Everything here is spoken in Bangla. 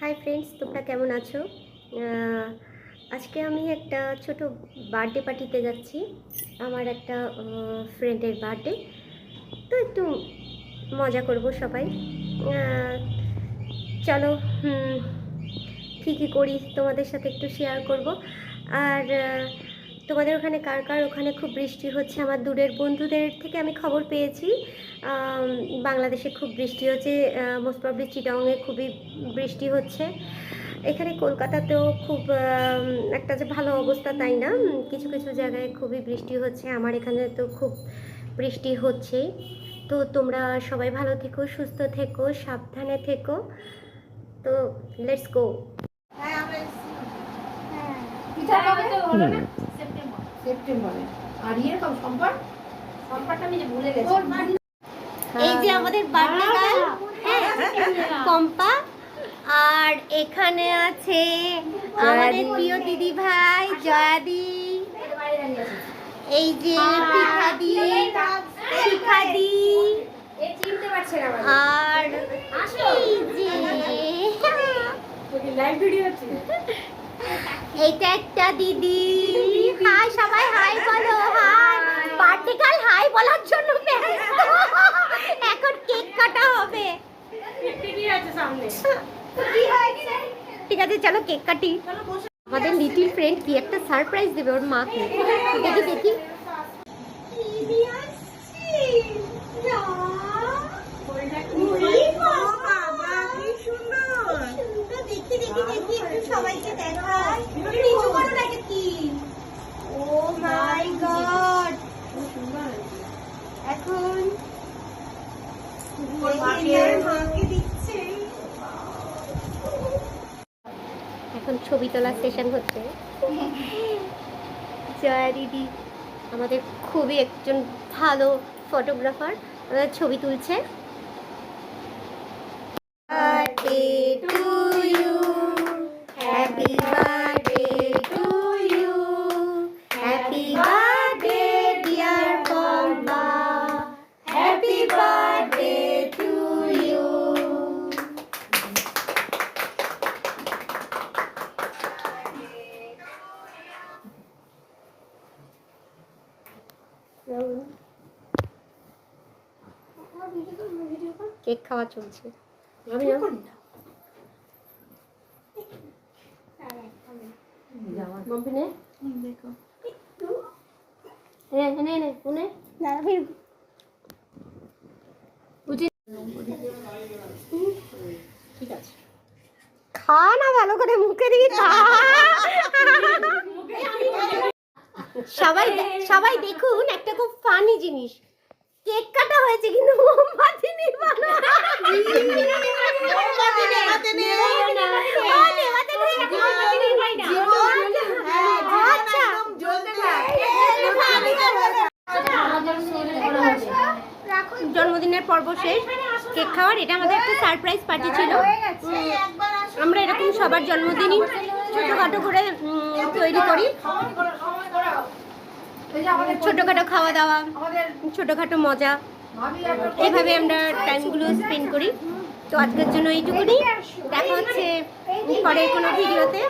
হাই ফ্রেন্ডস তোমরা কেমন আছো? আজকে আমি একটা ছোট বার্থডে পার্টিতে যাচ্ছি। আমার একটা ফ্রেন্ডের বার্থডে তো একটু মজা করব সবাই। চলো কী কী করি তোমাদের সাথে একটু শেয়ার করব। আর তোমাদের ওখানে কার কার ওখানে খুব বৃষ্টি হচ্ছে? আমার দূরের বন্ধুদের থেকে আমি খবর পেয়েছি। বাংলাদেশে খুব বৃষ্টি হচ্ছে মোস্ট প্রবলি চিটাংয়ে খুবই বৃষ্টি হচ্ছে। এখানে কলকাতাতেও খুব একটা যে ভালো অবস্থা তাই না? কিছু কিছু জায়গায় খুবই বৃষ্টি হচ্ছে আমার এখানে তো খুব বৃষ্টি হচ্ছেই। তো তোমরা সবাই ভালো থেকো সুস্থ থেকো সাবধানে থেকো। তো লেটস গো সেপ্টেম্বরে। আর ইয়ের কম আমি যে ভুলে গেছি। এই যে আমাদের বার্থডে গার্ল পম্পা। আর এখানে আছে আমাদের প্রিয় দিদি ভাই জয়াদি। এই যে পিঠাদি শিখাদি আর এই যে লাইভ ভিডিও হচ্ছে। এইটা একটা দিদি। হাই সবাই হাই বলো হাই। বার্থডে হাই বলার জন্য ব্যস্ত। এখন কেক কাটা হবে। ঠিকই আছে সামনে ঠিক আছে চলো কেক কাটি। আমাদের লিটিল ফ্রেন্ড কি একটা সারপ্রাইজ দেবে ওর মাকে। দেখি দেখি। সবাইকে দেখায় নিচু করো না এটা কি ও মাই গড এখন এখন ছবি তোলার সেশন হচ্ছে। জয়া দিদি আমাদের খুবই একজন ভালো ফটোগ্রাফার আমাদের ছবি তুলছে। বার্থডে টু কেক খাওয়া চলছে। আমি মম্পি নে। নে নে নে উনে। বুঝি ঠিক আছে। খা না ভালো করে মুখে দিয়ে খা। সবাই সবাই দেখুন একটা খুব ফানি জিনিস। কেক কাটা হয়েছে কিন্তু মোমবাতি নিবানো। জন্মদিনের পর্ব শেষ। কেক খাওয়ার এটা আমাদের একটা সারপ্রাইজ পার্টি ছিল। আমরা এরকম সবার জন্মদিনই ছোটোখাটো করে তৈরি করি। ছোটোখাটো খাওয়া দাওয়া, ছোটোখাটো মজা। ভাবি এইভাবে আমরা টাইমগুলো স্পেন্ড করি। তো আজকের জন্য এইটুকুনি। দেখা হচ্ছে পরে কোনো ভিডিওতে।